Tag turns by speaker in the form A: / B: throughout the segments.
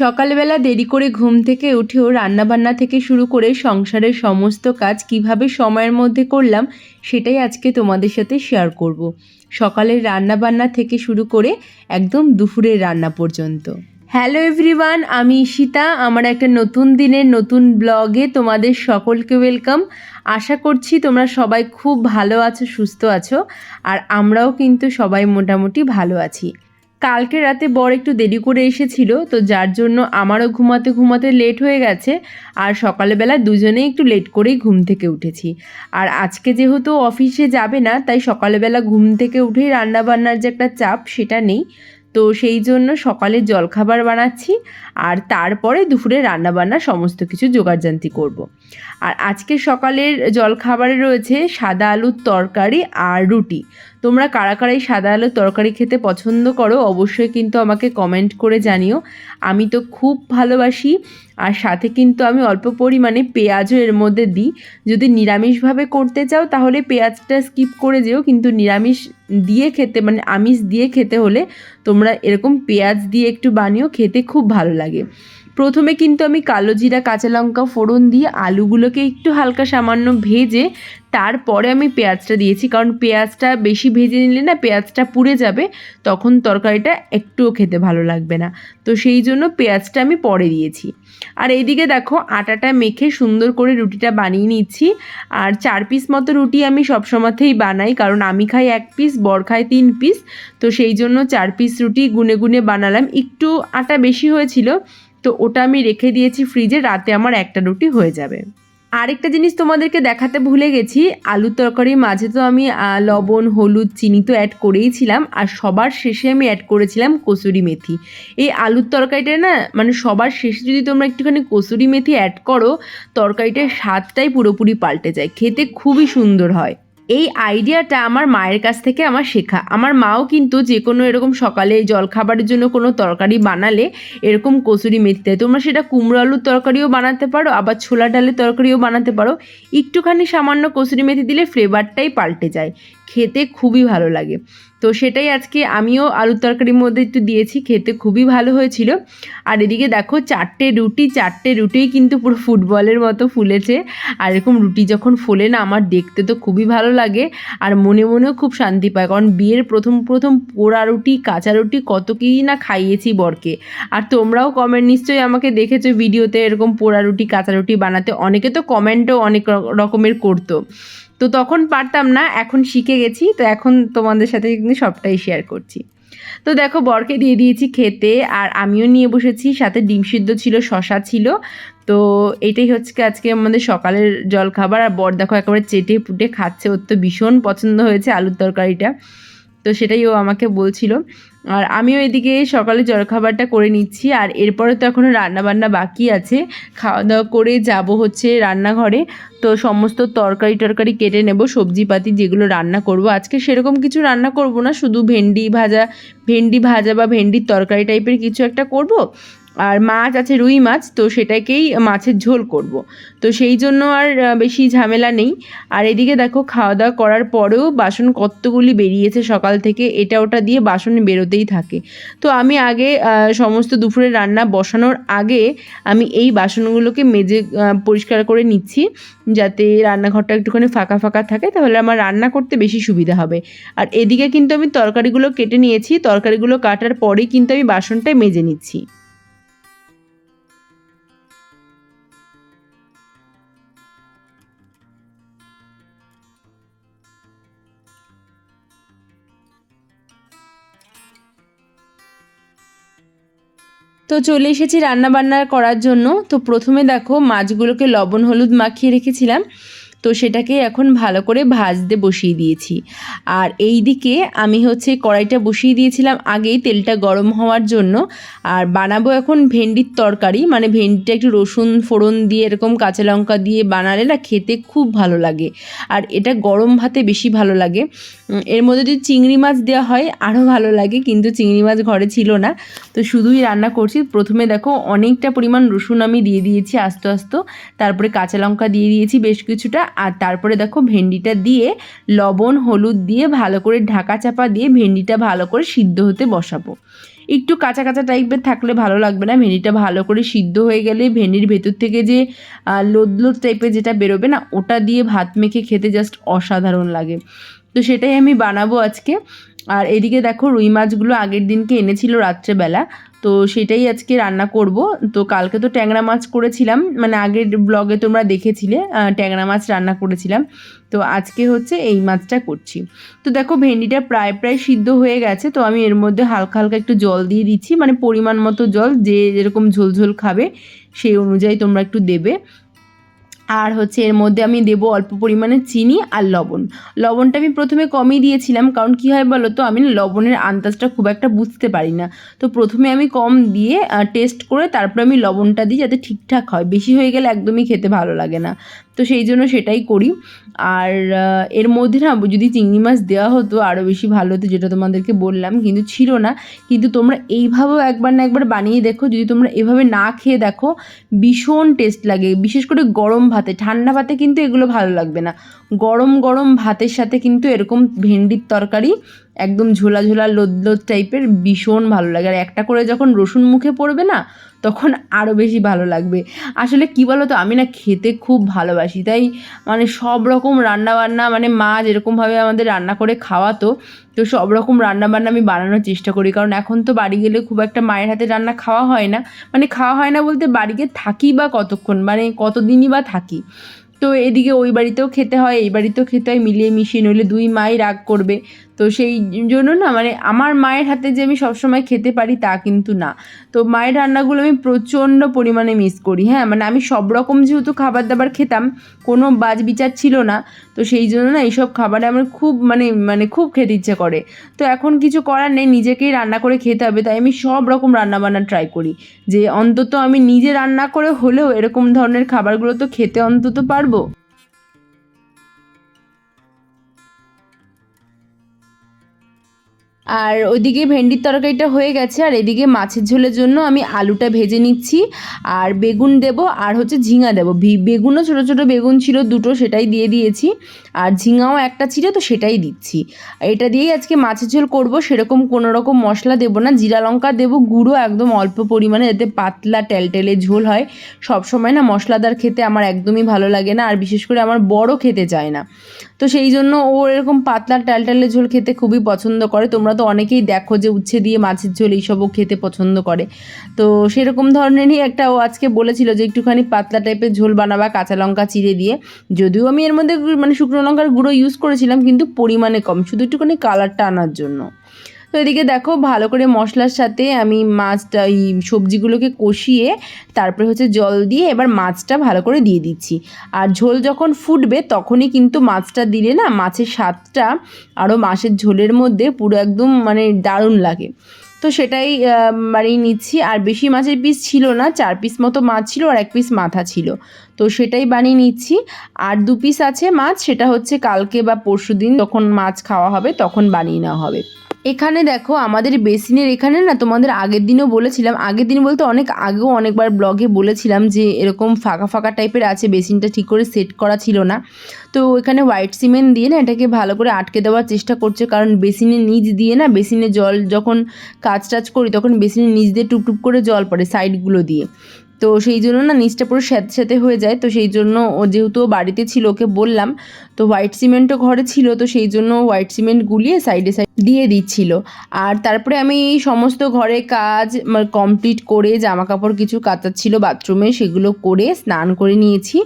A: সকালবেলা দেরি করে ঘুম থেকে উঠেও রান্নাবান্না থেকে শুরু করে সংসারের সমস্ত কাজ কীভাবে সময়ের মধ্যে করলাম, সেটাই আজকে তোমাদের সাথে শেয়ার করব। সকালের রান্নাবান্না থেকে শুরু করে একদম দুপুরের রান্না পর্যন্ত। হ্যালো এভরিওয়ান আমি ঈশিতা। আমার একটা নতুন দিনের নতুন ব্লগে তোমাদের সকলকে ওয়েলকাম আশা করছি তোমরা সবাই খুব ভালো আছো, সুস্থ আছো, আর আমরাও কিন্তু সবাই মোটামুটি ভালো আছি। কালকে রাতে বর একটু দেরি করে এসেছিল, তো যার জন্য আমারও ঘুমাতে ঘুমাতে লেট হয়ে গেছে। আর সকালবেলা দুজনেই একটু লেট করেই ঘুম থেকে উঠেছি। আর আজকে যেহেতু অফিসে যাবে না, তাই সকালবেলা ঘুম থেকে উঠেই রান্নাবান্নার যে একটা চাপ, সেটা নেই। তো সেই জন্য সকালে জলখাবার বানাচ্ছি আর তারপরে দুপুরে রান্নাবান্না সমস্ত কিছু জোগাড়জান্তি করব। আর আজকে সকালের জলখাবারে রয়েছে সাদা আলুর তরকারি আর রুটি তোমরা কারা কারাই সাদা আলুর তরকারি খেতে পছন্দ করো অবশ্যই কিন্তু আমাকে কমেন্ট করে জানিও আমি তো খুব ভালোবাসি আর সাথে কিন্তু আমি অল্প পরিমাণে পেঁয়াজও এর মধ্যে দিই। যদি নিরামিষভাবে করতে চাও তাহলে পেঁয়াজটা স্কিপ করে যেও, কিন্তু নিরামিষ দিয়ে খেতে মানে আমিষ দিয়ে খেতে হলে তোমরা এরকম পেঁয়াজ দিয়ে একটু বানিয়েও খেতে খুব ভালো লাগে। প্রথমে কিন্তু আমি কালো জিরা, কাঁচা লঙ্কা, ফোড়ন দিয়ে আলুগুলোকে একটু হালকা সামান্য ভেজে তারপরে আমি পেঁয়াজটা দিয়েছি। কারণ পেঁয়াজটা বেশি ভেজে নিলে না পেঁয়াজটা পুড়ে যাবে, তখন তরকারিটা একটুও খেতে ভালো লাগবে না। তো সেই জন্য পেঁয়াজটা আমি পরে দিয়েছি। আর এইদিকে দেখো আটাটা মেখে সুন্দর করে রুটিটা বানিয়ে নিচ্ছি। আর চার পিস মতো রুটি আমি সবসময়তেই বানাই, কারণ আমি খাই এক পিস, বর খাই তিন পিস। তো সেই জন্য চার পিস রুটি গুনে গুনে বানালাম। একটু আটা বেশি হয়েছিল তো ওটা আমি রেখে দিয়েছি ফ্রিজে, রাতে আমার একটা রুটি হয়ে যাবে। আরেকটা জিনিস তোমাদেরকে দেখাতে ভুলে গেছি, আলুর তরকারির মাঝে তো আমি লবণ, হলুদ, চিনি তো অ্যাড করেইছিলাম আর সবার শেষে আমি অ্যাড করেছিলাম কসুরি মেথি। এই আলুর তরকারিটা না মানে সবার শেষে যদি তোমরা একটুখানি কসুরি মেথি অ্যাড করো, তরকারিটার স্বাদটাই পুরোপুরি পাল্টে যায়, খেতে খুবই সুন্দর হয়। এই আইডিয়াটা আমার মায়ের কাছ থেকে আমার শেখা। আমার মাও কিন্তু যে কোনো এরকম সকালে জলখাবারের জন্য কোনো তরকারি বানালে এরকম কচুরি মেথি দেয় তোমরা সেটা কুমড়ো আলুর তরকারিও বানাতে পারো, আবার ছোলা ডালের তরকারিও বানাতে পারো। একটুখানি সামান্য কচুরি মেথি দিলে ফ্লেভারটাই পাল্টে যায়। খেতে খুবই ভালো লাগে। তো সেটাই আজকে আমিও আলুর তরকারির মধ্যে একটু দিয়েছি, খেতে খুবই ভালো হয়েছিল। আর এদিকে দেখো চারটে রুটি, চারটে রুটিই কিন্তু পুরো ফুটবলের মতো ফুলেছে। আর এরকম রুটি যখন ফোলে না, আমার দেখতে তো খুবই ভালো লাগে আর মনে মনেও খুব শান্তি পায়। কারণ বিয়ের প্রথম প্রথম পোড়া রুটি, কাঁচা রুটি কত কী না খাইয়েছি বরকে। আর তোমরাও কমেন্ট নিশ্চয়ই আমাকে দেখেছ ভিডিওতে এরকম পোড়া রুটি, কাঁচা রুটি বানাতে। অনেকে তো কমেন্টও অনেক রকমের করতো। তো তখন পারতাম না, এখন শিখে গেছি, তো এখন তোমাদের সাথে কিন্তু সবটাই শেয়ার করছি। তো দেখো, বরকে দিয়ে দিয়েছি খেতে, আর আমিও নিয়ে বসেছি, সাথে ডিম সিদ্ধ ছিল শশা ছিল। তো এটাই হচ্ছে আজকে আমাদের সকালের জল খাবার আর বর দেখো একেবারে চেটে পুটে খাচ্ছে, ওর তো ভীষণ পছন্দ হয়েছে আলুর তরকারিটা। তো সেটাই ও আমাকে বলছিল। আর আমিও এদিকে সকালে জলখাবারটা করে নিচ্ছি, আর এরপরে তো এখনও রান্নাবান্না বাকি আছে। খাওয়া দাওয়া করে যাব হচ্ছে রান্নাঘরে। তো সমস্ত তরকারি টরকারি কেটে নেব, সবজিপাতি যেগুলো রান্না করব। আজকে সেরকম কিছু রান্না করব না, শুধু ভেন্ডি ভাজা ভেন্ডি ভাজা বা ভেন্ডির তরকারি টাইপের কিছু একটা করব। আর মাছ আছে, রুই মাছ, তো সেটাকেই মাছের ঝোল করব। তো সেই জন্য আর বেশি ঝামেলা নেই। আর এদিকে দেখো খাওয়া দাওয়া করার পরেও বাসন কতগুলি বেরিয়েছে সকাল থেকে, এটা ওটা দিয়ে বাসন বেরোতেই থাকে। তো আমি আগে সমস্ত দুপুরের রান্না বসানোর আগে আমি এই বাসনগুলোকে মেজে পরিষ্কার করে নিচ্ছি, যাতে রান্নাঘরটা একটুখানি ফাঁকা ফাঁকা থাকে, তাহলে আমার রান্না করতে বেশি সুবিধা হবে। আর এদিকে কিন্তু আমি তরকারিগুলো কেটে নিয়েছি, তরকারিগুলো কাটার পরেই কিন্তু আমি বাসনটা মেজে নিচ্ছি। তো চলে এসেছি রান্না বান্না করার জন্য। তো প্রথমে দেখো মাছগুলোকে লবণ, হলুদ মাখিয়ে রেখেছিলাম। তো সেটাকে এখন ভালো করে ভাজতে বসিয়ে দিয়েছি। আর এই দিকে আমি হচ্ছে কড়াইটা বসিয়ে দিয়েছিলাম আগেই তেলটা গরম হওয়ার জন্য। আর বানাবো এখন ভেন্ডির তরকারি মানে ভেন্ডিটা একটু রসুন ফোড়ন দিয়ে এরকম কাঁচা লঙ্কা দিয়ে বানালে না খেতে খুব ভালো লাগে। আর এটা গরম ভাতে বেশি ভালো লাগে। এর মধ্যে যদি চিংড়ি মাছ দেওয়া হয় আরও ভালো লাগে, কিন্তু চিংড়ি মাছ ঘরে ছিল না। তো শুধুই রান্না করছি। প্রথমে দেখো অনেকটা পরিমাণ রসুন আমি দিয়ে দিয়েছি আস্তে আস্তে। তারপরে কাঁচা লঙ্কা দিয়ে দিয়েছি বেশ কিছুটা। আর তারপরে দেখো ভেন্ডিটা দিয়ে লবণ, হলুদ দিয়ে ভালো করে ঢাকা চাপা দিয়ে ভেন্ডিটা ভালো করে সিদ্ধ হতে বসাবো। একটু কাঁচা কাঁচা টাইপের থাকলে ভালো লাগবে না, ভেন্ডিটা ভালো করে সিদ্ধ হয়ে গেলে ভেন্ডির ভেতর থেকে যে লোদলোদ লোদ লোদ টাইপের যেটা বেরোবে না, ওটা দিয়ে ভাত মেখে খেতে জাস্ট অসাধারণ লাগে। তো সেটাই আমি বানাবো আজকে। আর এদিকে দেখো রুই মাছগুলো আগের দিনকে এনেছিল রাত্রেবেলা, তো সেটাই আজকে রান্না করব। তো কালকে তো ট্যাংরা মাছ করেছিলাম মানে আগের ব্লগে তোমরা দেখেছিলে ট্যাংরা মাছ রান্না করেছিলাম। তো আজকে হচ্ছে এই মাছটা করছি। তো দেখো ভেন্ডিটা প্রায় প্রায় সিদ্ধ হয়ে গেছে, তো আমি এর মধ্যে হালকা হালকা একটু জল দিয়ে দিচ্ছি মানে পরিমাণ মতো জল, যে যেরকম ঝোলঝোল খাবে সেই অনুযায়ী তোমরা একটু দেবে। আর হচ্ছে এর মধ্যে আমি দেব অল্প পরিমাণে চিনি আর লবণ। লবণটা আমি প্রথমে কমই দিয়েছিলাম, কারণ কী হয় বলো তো? আমি লবণের আন্দাজটা খুব একটা বুঝতে পারি না। তো প্রথমে আমি কম দিয়ে টেস্ট করে তারপরে আমি লবণটা দিই যাতে ঠিকঠাক হয়। বেশি হয়ে গেলে একদমই খেতে ভালো লাগে না। তো সেই জন্য সেটাই করি। আর এর মধ্যে না যদি চিংড়ি মাছ দেওয়া হতো আরও বেশি ভালো হতো, যেটা তোমাদেরকে বললাম, কিন্তু ছিল না। কিন্তু তোমরা এইভাবেও একবার না একবার বানিয়ে দেখো। যদি তোমরা এভাবে না খেয়ে দেখো, ভীষণ টেস্ট লাগে। বিশেষ করে গরম ভাতে, ঠান্ডা ভাতে কিন্তু এগুলো ভালো লাগবে না। গরম গরম ভাতের সাথে কিন্তু এরকম ভেন্ডির তরকারি একদম ঝোলা ঝোলা লোদ লোদ টাইপের ভীষণ ভালো লাগে। আর একটা করে যখন রসুন মুখে পড়বে না, তখন আরও বেশি ভালো লাগবে। আসলে কী বলো তো আমি না খেতে খুব ভালোবাসি। তাই মানে সব রকম রান্না বান্না মানে মা যেরকমভাবে আমাদের রান্না করে খাওয়াতো, তো সব রকম রান্না বান্না আমি বানানোর চেষ্টা করি। কারণ এখন তো বাড়ি গেলে খুব একটা মায়ের হাতে রান্না খাওয়া হয় না। মানে খাওয়া হয় না বলতে বাড়িতে থাকি বা কতক্ষণ মানে কতদিনই বা থাকি। তো এদিকে ওই বাড়িতেও খেতে হয়, এই বাড়িতেও খেতে হয়, মিলিয়ে মিশিয়ে নইলে দুই মাই রাগ করবে। তো সেই জন্য না মানে আমার মায়ের হাতে যে আমি সবসময় খেতে পারি তা কিন্তু না। তো মায়ের রান্নাগুলো আমি প্রচণ্ড পরিমাণে মিস করি হ্যাঁ? মানে আমি সব রকম যেহেতু খাবার দাবার খেতাম, কোনো বাজ বিচার ছিল না, তো সেই জন্য না এইসব খাবারে আমার খুব মানে মানে খুব খেতে ইচ্ছে করে। তো এখন কিছু করার নেই, নিজেকেই রান্না করে খেতে হবে, তাই আমি সব রকম রান্না বান্না ট্রাই করি। যে অন্তত আমি নিজে রান্না করে হলেও এরকম ধরনের খাবারগুলো তো খেতে অন্তত পারব। আর ওইদিকে ভেন্ডির তরকারিটা হয়ে গেছে, আর এদিকে মাছের ঝোলের জন্য আমি আলুটা ভেজে নিচ্ছি, আর বেগুন দেব, আর হচ্ছে ঝিঙা দেবো। বেগুনও ছোটো ছোটো বেগুন ছিল, দুটো সেটাই দিয়ে দিয়েছি, আর ঝিঙাও একটা ছিল তো সেটাই দিচ্ছি। এটা দিয়েই আজকে মাছের ঝোল করব, সেরকম কোনো রকম মশলা দেবো না, জিরা লঙ্কা দেবো, গুঁড়ো একদম অল্প পরিমাণে যাতে পাতলা টেলটেলে ঝোল হয়। সব সময় না মশলাদার খেতে আমার একদমই ভালো লাগে না, আর বিশেষ করে আমার বড় খেতে চায় না। তো সেই জন্য ও এরকম পাতলা টালটালে ঝোল খেতে খুবই পছন্দ করে, তোমরা তো অনেকেই দেখো যে উচ্ছে দিয়ে মাছের ঝোল এইসবও খেতে পছন্দ করে। তো সেরকম ধরনেরই একটা ও আজকে বলেছিল যে একটুখানি পাতলা টাইপের ঝোল বানাবা কাঁচা লঙ্কা চিড়ে দিয়ে। যদিও আমি এর মধ্যে মানে শুকনো লঙ্কার গুঁড়ো ইউজ করেছিলাম, কিন্তু পরিমাণে কম, শুধু একটুখানি কালারটা আনার জন্য। তো এদিকে দেখো ভালো করে মশলার সাথে আমি মাছটা, এই সবজিগুলোকে কষিয়ে তারপরে হচ্ছে জল দিয়ে এবার মাছটা ভালো করে দিয়ে দিচ্ছি। আর ঝোল যখন ফুটবে তখনই কিন্তু মাছটা দিলে না মাছের স্বাদটা আরও মাছের ঝোলের মধ্যে পুরো একদম মানে দারুণ লাগে। তো সেটাই বানিয়ে নিচ্ছি। আর বেশি মাছের পিস ছিল না, চার পিস মতো মাছ ছিল আর এক পিস মাথা ছিল। তো সেটাই বানিয়ে নিচ্ছি। আর দু পিস আছে মাছ, সেটা হচ্ছে কালকে বা পরশু দিন যখন মাছ খাওয়া হবে তখন বানিয়ে নেওয়া হবে। এখানে দেখো আমাদের বেসিনের এখানে না তোমাদের আগের দিনও বলেছিলাম, আগের দিন বলতে অনেক আগেও অনেকবার ব্লগে বলেছিলাম যে এরকম ফাঁকা ফাঁকা টাইপের আছে, বেসিনটা ঠিক করে সেট করা ছিল না। তো এখানে হোয়াইট সিমেন্ট দিয়ে না এটাকে ভালো করে আটকে দেওয়ার চেষ্টা করছে, কারণ বেসিনের নিচ দিয়ে না বেসিনে জল যখন কাজ টাজ করি তখন বেসিনের নিচ দিয়ে টুপটুপ করে জল পড়ে সাইডগুলো দিয়ে। তো সেই জন্য না নিচটা পুরো স্যাঁতে স্যাঁতে হয়ে যায়, তো সেই জন্য ও যেহেতু বাড়িতে ছিল ওকে বললাম তো হোয়াইট সিমেন্টও ঘরে ছিল, তো সেই জন্য হোয়াইট সিমেন্ট গুলিয়ে সাইডে সাইড দিয়ে দিচ্ছিল। আর তারপরে আমি এই সমস্ত ঘরে কাজ কমপ্লিট করে জামা কাপড় কিছু কাচার ছিল বাথরুমে সেগুলো করে স্নান করে নিয়েছি।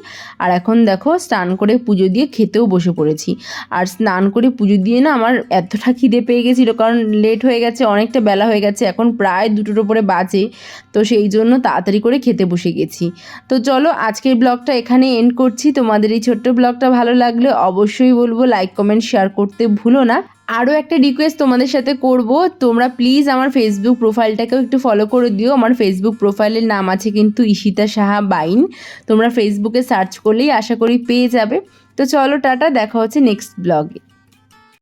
A: আর এখন দেখো, স্নান করে পুজো দিয়ে খেতেও বসে পড়েছি। আর স্নান করে পুজো দিয়ে না আমার এতটা খিদে পেয়ে গেছিল, কারণ লেট হয়ে গেছে, অনেকটা বেলা হয়ে গেছে, এখন প্রায় দুটোর ওপরে বাজে। তো সেই জন্য তাড়াতাড়ি করে খেতে বসে গেছি। তো চলো, আজকের ব্লগটা এখানে এন্ড করছি। তোমাদের এই ছোট্ট ব্লগটা ভালো লাগলে অবশ্যই বলব লাইক কমেন্ট শেয়ার করতে ভুলো না। আরও একটা রিকোয়েস্ট তোমাদের সাথে করব, তোমরা প্লিজ আমার ফেসবুক প্রোফাইলটাকেও একটু ফলো করে দিও। আমার ফেসবুক প্রোফাইলের নাম আছে কিন্তু ঈশিতা সাহা বাইন। তোমরা ফেসবুকে সার্চ করলেই আশা করি পেয়ে যাবে। তো চলো, টাটা, দেখা হচ্ছে নেক্সট ব্লগে